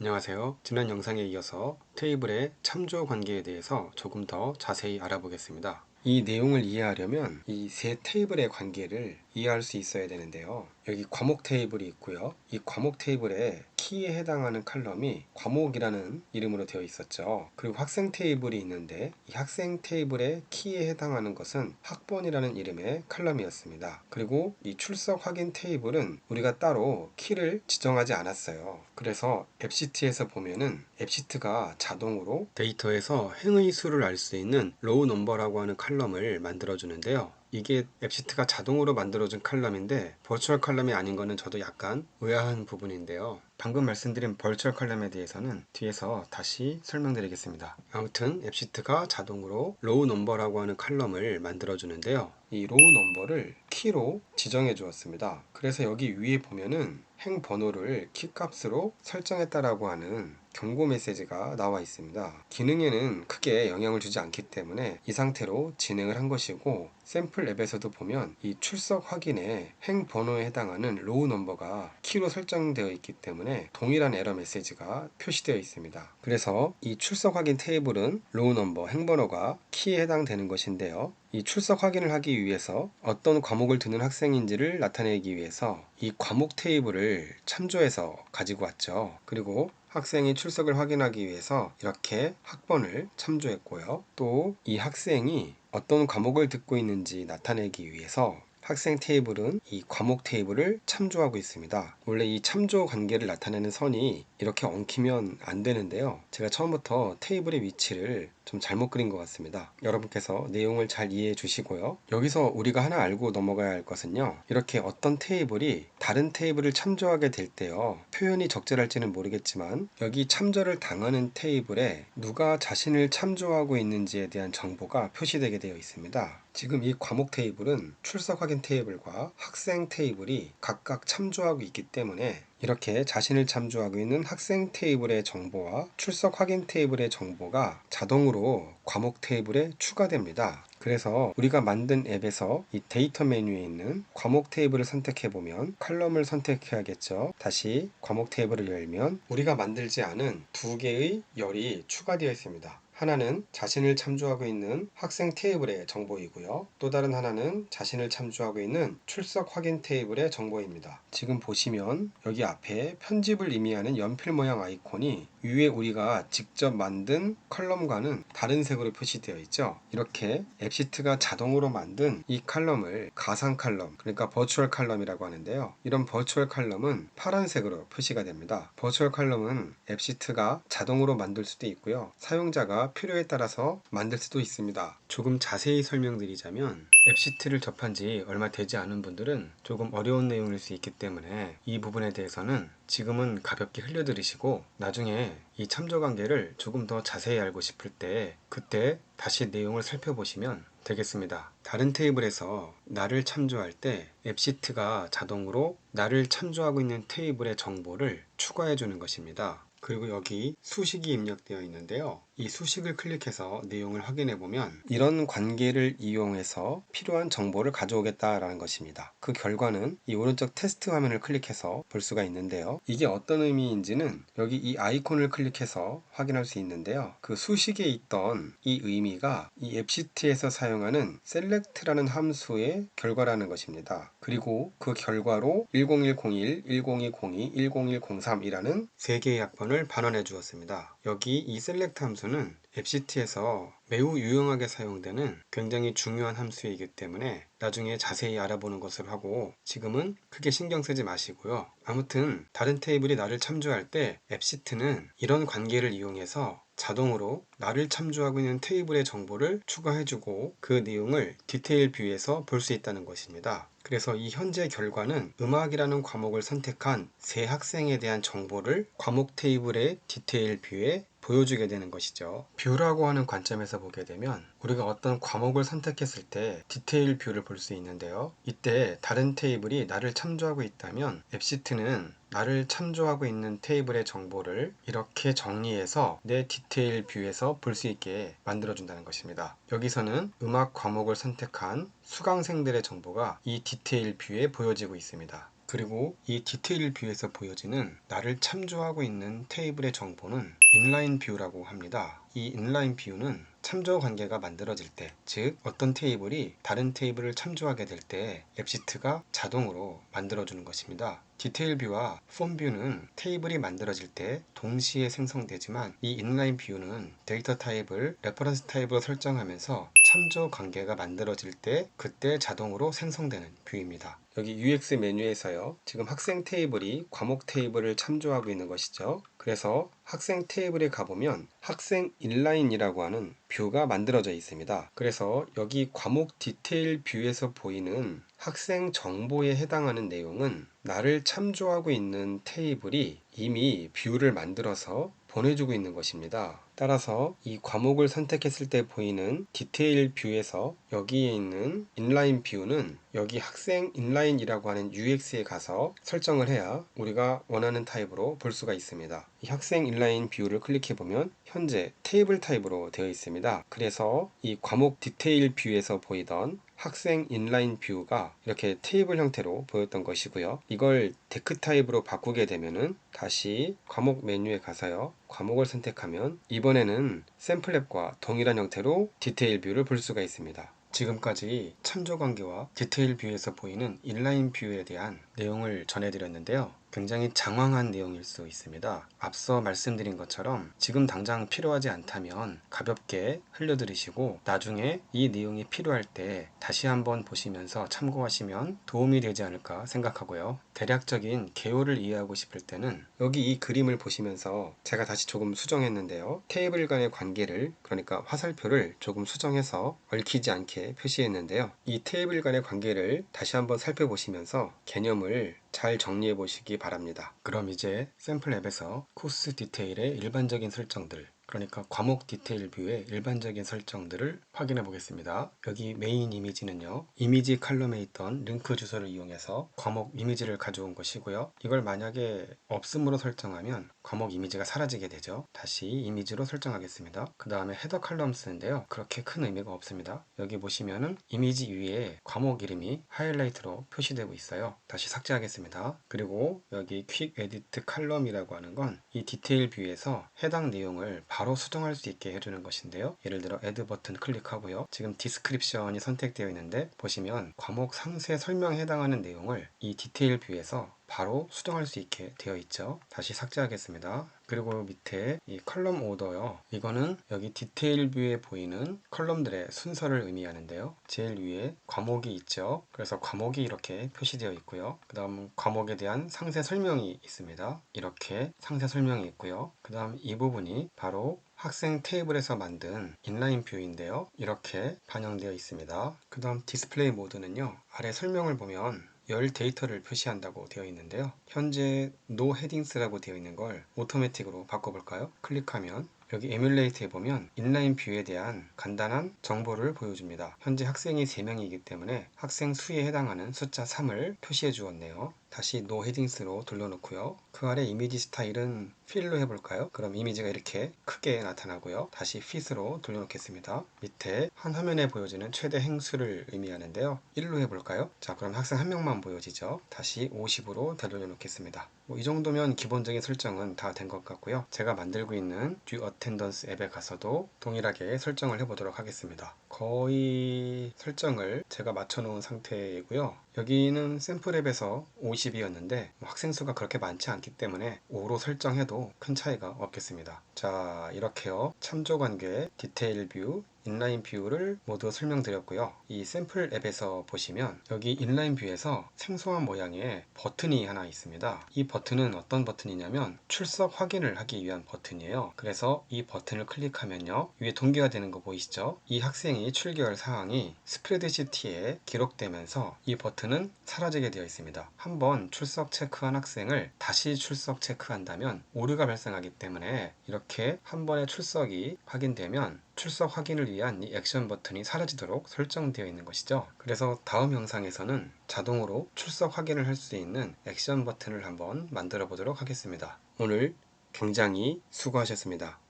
안녕하세요. 지난 영상에 이어서 테이블의 참조 관계에 대해서 조금 더 자세히 알아보겠습니다. 이 내용을 이해하려면 이 세 테이블의 관계를 이해할 수 있어야 되는데요. 여기 과목 테이블이 있고요. 이 과목 테이블에 키에 해당하는 칼럼이 과목이라는 이름으로 되어 있었죠. 그리고 학생 테이블이 있는데 이 학생 테이블의 키에 해당하는 것은 학번이라는 이름의 칼럼이었습니다. 그리고 이 출석 확인 테이블은 우리가 따로 키를 지정하지 않았어요. 그래서 앱시트에서 보면은 앱시트가 자동으로 데이터에서 행의 수를 알 수 있는 로우 넘버라고 하는 칼럼을 만들어 주는데요. 이게 앱시트가 자동으로 만들어준 칼럼인데 버추얼 칼럼이 아닌 거는 저도 약간 의아한 부분인데요. 방금 말씀드린 벌추얼 칼럼에 대해서는 뒤에서 다시 설명드리겠습니다. 아무튼 앱시트가 자동으로 로우 넘버라고 하는 칼럼을 만들어 주는데요. 이 로우 넘버를 키로 지정해 주었습니다. 그래서 여기 위에 보면은 행 번호를 키 값으로 설정했다라고 하는 경고 메시지가 나와 있습니다. 기능에는 크게 영향을 주지 않기 때문에 이 상태로 진행을 한 것이고 샘플 앱에서도 보면 이 출석 확인에 행 번호에 해당하는 로우 넘버가 키로 설정되어 있기 때문에 동일한 에러 메시지가 표시되어 있습니다. 그래서 이 출석 확인 테이블은 로우 넘버 행 번호가 키에 해당되는 것인데요. 이 출석 확인을 하기 위해서 어떤 과목을 듣는 학생인지를 나타내기 위해서 이 과목 테이블을 참조해서 가지고 왔죠. 그리고 학생이 출석을 확인하기 위해서 이렇게 학번을 참조했고요. 또 이 학생이 어떤 과목을 듣고 있는지 나타내기 위해서 학생 테이블은 이 과목 테이블을 참조하고 있습니다. 원래 이 참조 관계를 나타내는 선이 이렇게 엉키면 안 되는데요. 제가 처음부터 테이블의 위치를 좀 잘못 그린 것 같습니다. 여러분께서 내용을 잘 이해해 주시고요. 여기서 우리가 하나 알고 넘어가야 할 것은요. 이렇게 어떤 테이블이 다른 테이블을 참조하게 될 때요. 표현이 적절할지는 모르겠지만 여기 참조를 당하는 테이블에 누가 자신을 참조하고 있는지에 대한 정보가 표시되게 되어 있습니다. 지금 이 과목 테이블은 출석 확인 테이블과 학생 테이블이 각각 참조하고 있기 때문에 이렇게 자신을 참조하고 있는 학생 테이블의 정보와 출석 확인 테이블의 정보가 자동으로 과목 테이블에 추가됩니다. 그래서 우리가 만든 앱에서 이 데이터 메뉴에 있는 과목 테이블을 선택해 보면 칼럼을 선택해야겠죠. 다시 과목 테이블을 열면 우리가 만들지 않은 두 개의 열이 추가되어 있습니다. 하나는 자신을 참조하고 있는 학생 테이블의 정보이고요. 또 다른 하나는 자신을 참조하고 있는 출석 확인 테이블의 정보입니다. 지금 보시면 여기 앞에 편집을 의미하는 연필 모양 아이콘이 위에 우리가 직접 만든 컬럼과는 다른 색으로 표시되어 있죠. 이렇게 앱시트가 자동으로 만든 이 칼럼을 가상 칼럼, 그러니까 버추얼 칼럼이라고 하는데요. 이런 버추얼 칼럼은 파란색으로 표시가 됩니다. 버추얼 칼럼은 앱시트가 자동으로 만들 수도 있고요. 사용자가 필요에 따라서 만들 수도 있습니다. 조금 자세히 설명드리자면 앱시트를 접한 지 얼마 되지 않은 분들은 조금 어려운 내용일 수 있기 때문에 이 부분에 대해서는 지금은 가볍게 흘려들으시고 나중에 이 참조 관계를 조금 더 자세히 알고 싶을 때 그때 다시 내용을 살펴보시면 되겠습니다. 다른 테이블에서 나를 참조할 때 앱시트가 자동으로 나를 참조하고 있는 테이블의 정보를 추가해 주는 것입니다. 그리고 여기 수식이 입력되어 있는데요. 이 수식을 클릭해서 내용을 확인해 보면 이런 관계를 이용해서 필요한 정보를 가져오겠다라는 것입니다. 그 결과는 이 오른쪽 테스트 화면을 클릭해서 볼 수가 있는데요. 이게 어떤 의미인지는 여기 이 아이콘을 클릭해서 확인할 수 있는데요. 그 수식에 있던 이 의미가 이 앱시트에서 사용하는 select라는 함수의 결과라는 것입니다. 그리고 그 결과로 10101, 10202, 10103이라는 세 개의 약번을 반환해 주었습니다. 여기 이 select 함수는 앱시트에서 매우 유용하게 사용되는 굉장히 중요한 함수이기 때문에 나중에 자세히 알아보는 것을 하고 지금은 크게 신경 쓰지 마시고요. 아무튼 다른 테이블이 나를 참조할 때 앱시트는 이런 관계를 이용해서 자동으로 나를 참조하고 있는 테이블의 정보를 추가해주고 그 내용을 디테일 뷰에서 볼 수 있다는 것입니다. 그래서 이 현재 결과는 음악이라는 과목을 선택한 세 학생에 대한 정보를 과목 테이블의 디테일 뷰에 보여주게 되는 것이죠. 뷰라고 하는 관점에서 보게 되면 우리가 어떤 과목을 선택했을 때 디테일 뷰를 볼 수 있는데요. 이때 다른 테이블이 나를 참조하고 있다면 앱시트는 나를 참조하고 있는 테이블의 정보를 이렇게 정리해서 내 디테일 뷰에서 볼 수 있게 만들어준다는 것입니다. 여기서는 음악 과목을 선택한 수강생들의 정보가 이 디테일 뷰에 보여지고 있습니다. 그리고 이 디테일 뷰에서 보여지는 나를 참조하고 있는 테이블의 정보는 인라인 뷰라고 합니다. 이 인라인 뷰는 참조 관계가 만들어질 때, 즉 어떤 테이블이 다른 테이블을 참조하게 될 때 앱시트가 자동으로 만들어주는 것입니다. 디테일 뷰와 폼 뷰는 테이블이 만들어질 때 동시에 생성되지만 이 인라인 뷰는 데이터 타입을 레퍼런스 타입으로 설정하면서 참조 관계가 만들어질 때 그때 자동으로 생성되는 뷰입니다. 여기 UX 메뉴에서요. 지금 학생 테이블이 과목 테이블을 참조하고 있는 것이죠. 그래서 학생 테이블에 가보면 학생 인라인이라고 하는 뷰가 만들어져 있습니다. 그래서 여기 과목 디테일 뷰에서 보이는 학생 정보에 해당하는 내용은 나를 참조하고 있는 테이블이 이미 뷰를 만들어서 보내주고 있는 것입니다. 따라서 이 과목을 선택했을 때 보이는 디테일 뷰에서 여기에 있는 인라인 뷰는 여기 학생 인라인이라고 하는 UX에 가서 설정을 해야 우리가 원하는 타입으로 볼 수가 있습니다. 이 학생 인라인 뷰를 클릭해 보면 현재 테이블 타입으로 되어 있습니다. 그래서 이 과목 디테일 뷰에서 보이던 학생 인라인 뷰가 이렇게 테이블 형태로 보였던 것이고요. 이걸 데크 타입으로 바꾸게 되면은 다시 과목 메뉴에 가서요. 과목을 선택하면 이번에는 샘플 앱과 동일한 형태로 디테일 뷰를 볼 수가 있습니다. 지금까지 참조 관계와 디테일 뷰에서 보이는 인라인 뷰에 대한 내용을 전해드렸는데요. 굉장히 장황한 내용일 수 있습니다. 앞서 말씀드린 것처럼 지금 당장 필요하지 않다면 가볍게 흘려들으시고 나중에 이 내용이 필요할 때 다시 한번 보시면서 참고하시면 도움이 되지 않을까 생각하고요. 대략적인 개요를 이해하고 싶을 때는 여기 이 그림을 보시면서 제가 다시 조금 수정했는데요. 테이블 간의 관계를 그러니까 화살표를 조금 수정해서 얽히지 않게 표시했는데요. 이 테이블 간의 관계를 다시 한번 살펴보시면서 개념을 잘 정리해 보시기 바랍니다. 그럼 이제 샘플 앱에서 코스 디테일의 일반적인 설정들 그러니까 과목 디테일 뷰의 일반적인 설정들을 확인해 보겠습니다. 여기 메인 이미지는요. 이미지 칼럼에 있던 링크 주소를 이용해서 과목 이미지를 가져온 것이고요. 이걸 만약에 없음으로 설정하면 과목 이미지가 사라지게 되죠. 다시 이미지로 설정하겠습니다. 그 다음에 헤더 칼럼 쓰는데요. 그렇게 큰 의미가 없습니다. 여기 보시면은 이미지 위에 과목 이름이 하이라이트로 표시되고 있어요. 다시 삭제하겠습니다. 그리고 여기 퀵 에디트 칼럼이라고 하는 건 이 디테일 뷰에서 해당 내용을 바로 수정할 수 있게 해주는 것인데요. 예를 들어 애드 버튼 클릭하고요. 지금 디스크립션이 선택되어 있는데 보시면 과목 상세 설명에 해당하는 내용을 이 디테일 뷰에서 바로 수정할 수 있게 되어 있죠. 다시 삭제하겠습니다. 그리고 밑에 이 컬럼 오더요. 이거는 여기 디테일 뷰에 보이는 컬럼들의 순서를 의미하는데요. 제일 위에 과목이 있죠. 그래서 과목이 이렇게 표시되어 있고요. 그 다음 과목에 대한 상세 설명이 있습니다. 이렇게 상세 설명이 있고요. 그 다음 이 부분이 바로 학생 테이블에서 만든 인라인 뷰인데요. 이렇게 반영되어 있습니다. 그 다음 디스플레이 모드는요. 아래 설명을 보면 열 데이터를 표시한다고 되어 있는데요. 현재 no headings라고 되어 있는 걸 오토매틱으로 바꿔볼까요? 클릭하면 여기 에뮬레이트에 보면 인라인 뷰에 대한 간단한 정보를 보여줍니다. 현재 학생이 3명이기 때문에 학생 수에 해당하는 숫자 3을 표시해 주었네요. 다시 no headings로 돌려놓고요. 그 아래 이미지 스타일은 필로 해볼까요? 그럼 이미지가 이렇게 크게 나타나고요. 다시 fit으로 돌려놓겠습니다. 밑에 한 화면에 보여지는 최대 행수를 의미하는데요. 1로 해볼까요? 자 그럼 학생 한 명만 보여지죠. 다시 50으로 되돌려놓겠습니다. 뭐 이 정도면 기본적인 설정은 다 된 것 같고요. 제가 만들고 있는 듀 어텐던스 앱에 가서도 동일하게 설정을 해보도록 하겠습니다. 거의 설정을 제가 맞춰놓은 상태이고요. 여기는 샘플 앱에서 50이었는데 학생 수가 그렇게 많지 않기 때문에 5로 설정해도 큰 차이가 없겠습니다. 자 이렇게요. 참조 관계, 디테일 뷰, 인라인 뷰를 모두 설명드렸고요. 이 샘플 앱에서 보시면 여기 인라인 뷰에서 생소한 모양의 버튼이 하나 있습니다. 이 버튼은 어떤 버튼이냐면 출석 확인을 하기 위한 버튼이에요. 그래서 이 버튼을 클릭하면요. 위에 동기화 되는 거 보이시죠? 이 학생이 출결 사항이 스프레드시트에 기록되면서 이 버튼은 사라지게 되어 있습니다. 한번 출석 체크한 학생을 다시 출석 체크한다면 오류가 발생하기 때문에 이렇게 한 번에 출석이 확인되면 출석 확인을 위한 이 액션 버튼이 사라지도록 설정되어 있는 것이죠. 그래서 다음 영상에서는 자동으로 출석 확인을 할 수 있는 액션 버튼을 한번 만들어 보도록 하겠습니다. 오늘 굉장히 수고하셨습니다.